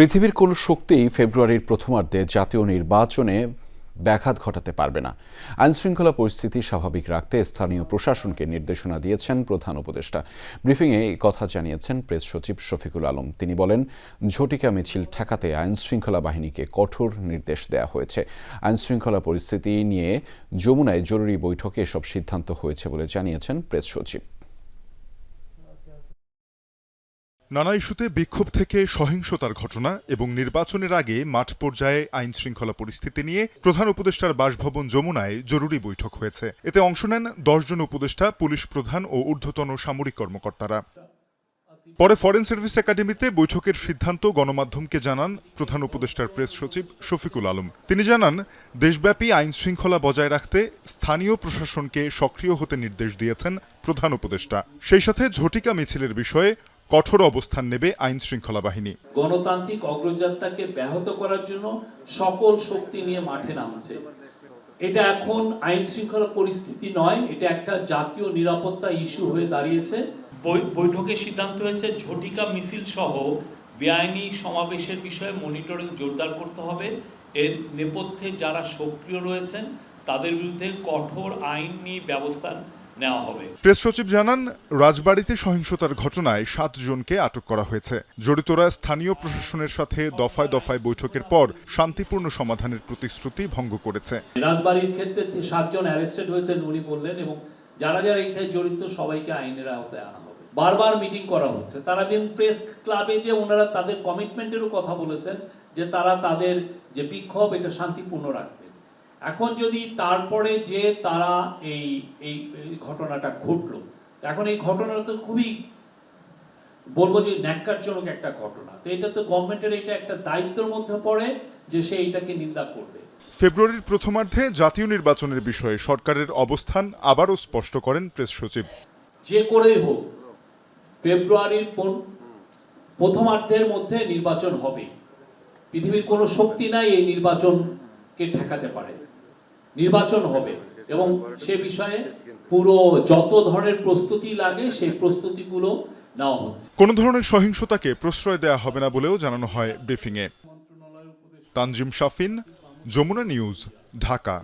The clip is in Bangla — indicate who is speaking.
Speaker 1: পৃথিবীর কোনো শক্তিই ফেব্রুয়ারির প্রথমার্ধে জাতীয় নির্বাচনে ব্যাঘাত ঘটাতে পারবে না। আইনশৃঙ্খলা পরিস্থিতি স্বাভাবিক রাখতে স্থানীয় প্রশাসনকে নির্দেশনা দিয়েছেন প্রধান উপদেষ্টা। ব্রিফিংয়ে এই কথা জানিয়েছেন প্রেস সচিব শফিকুল আলম। তিনি বলেন, ঝটিকা মিছিল ঠেকাতে আইনশৃঙ্খলা বাহিনীকে কঠোর নির্দেশ দেওয়া হয়েছে। আইনশৃঙ্খলা পরিস্থিতি নিয়ে যমুনায় জরুরি বৈঠকে এসব সিদ্ধান্ত হয়েছে বলে জানিয়েছেন প্রেস সচিব।
Speaker 2: নানা ইস্যুতে বিক্ষোভ থেকে সহিংসতার ঘটনা এবং নির্বাচনের আগে মাঠ পর্যায়ে আইন শৃঙ্খলা পরিস্থিতি নিয়ে প্রধান উপদেষ্টার বাসভবন যমুনায় জরুরি বৈঠক হয়েছে। এতে অংশ নেন দশজন উপদেষ্টা, পুলিশ প্রধান ও ঊর্ধ্বতন সামরিক কর্মকর্তারা। পরে ফরেন সার্ভিস একাডেমিতে বৈঠকের সিদ্ধান্ত গণমাধ্যমকে জানান প্রধান উপদেষ্টার প্রেস সচিব শফিকুল আলম। তিনি জানান, দেশব্যাপী আইন শৃঙ্খলা বজায় রাখতে স্থানীয় প্রশাসনকে সক্রিয় হতে নির্দেশ দিয়েছেন প্রধান উপদেষ্টা। সেই সাথে ঝটিকা মিছিলের বিষয়ে কঠোর অবস্থান নেবে আইন শৃঙ্খলা বাহিনী।
Speaker 3: গণতান্ত্রিক অগ্রযাত্রাকে ব্যাহত করার জন্য সকল শক্তি নিয়ে মাঠে নামছে। এটা এখন আইন শৃঙ্খলা পরিস্থিতি নয় এটা একটা জাতীয় নিরাপত্তা ইস্যু হয়ে দাঁড়িয়েছে।
Speaker 4: বৈঠকে সিদ্ধান্ত হয়েছে ঝটিকা মিছিল সহ বেআইনি সমাবেশের বিষয়ে মনিটরিং জোরদার করতে হবে। এর নেপথ্যে যারা সক্রিয় রয়েছেন তাদের বিরুদ্ধে কঠোর আইনি ব্যবস্থা নেওয়া হবে।
Speaker 2: প্রেস সচিব জানান রাজবাড়িতে সহিংসতার ঘটনায় সাত জনকে আটক করা হয়েছে। জড়িতরা স্থানীয় প্রশাসনের সাথে দফায় দফায় বৈঠকের পর শান্তিপূর্ণ সমাধানের প্রতিশ্রুতি ভঙ্গ করেছে।
Speaker 3: রাজবাড়ির ক্ষেত্রে সাতজন অ্যারেস্টেড হয়েছেন উনি বললেন এবং যারা যারা এখানে জড়িত সবাইকে আইনের আওতায় আনা হবে। বারবার মিটিং করা হচ্ছে। তারা দিন প্রেস ক্লাবে যে ওনারা তাদের কমিটমেন্টেরও কথা বলেছেন যে তারা তাদের যে বিক্ষোভ এটা শান্তিপূর্ণ রাখবেন এখন যদি তারপরে যে তারা এই এই ঘটনাটা ঘটলো এখন এই ঘটনাটা তো খুবই বলব যে ন্যাক্কারজনক একটা ঘটনা। তো এটা তো গভর্নমেন্টের এটা একটা দায়িত্বের মধ্যে পড়ে যে সে এটাকে নিন্দা করবে।
Speaker 2: ফেব্রুয়ারির প্রথমার্ধে জাতীয় নির্বাচনের বিষয়ে সরকারের অবস্থান আবারও স্পষ্ট করেন প্রেস সচিব।
Speaker 3: যে করেই হোক ফেব্রুয়ারির প্রথমার্ধের মধ্যে নির্বাচন হবে। পৃথিবীর কোনো শক্তি নাই এই নির্বাচনকে ঠেকাতে পারে। নির্বাচন হবে। এবং সে বিষয়ে পুরো যত ধরনের প্রস্তুতি লাগে, সেই প্রস্তুতিগুলো নেওয়া হচ্ছে।
Speaker 2: কোনো ধরনের সহিংসতাকে প্রশ্রয় দেয়া হবে না বলেও জানানো হয় ব্রিফিংয়ে। তানজিম শাফিন, যমুনা নিউজ, ঢাকা।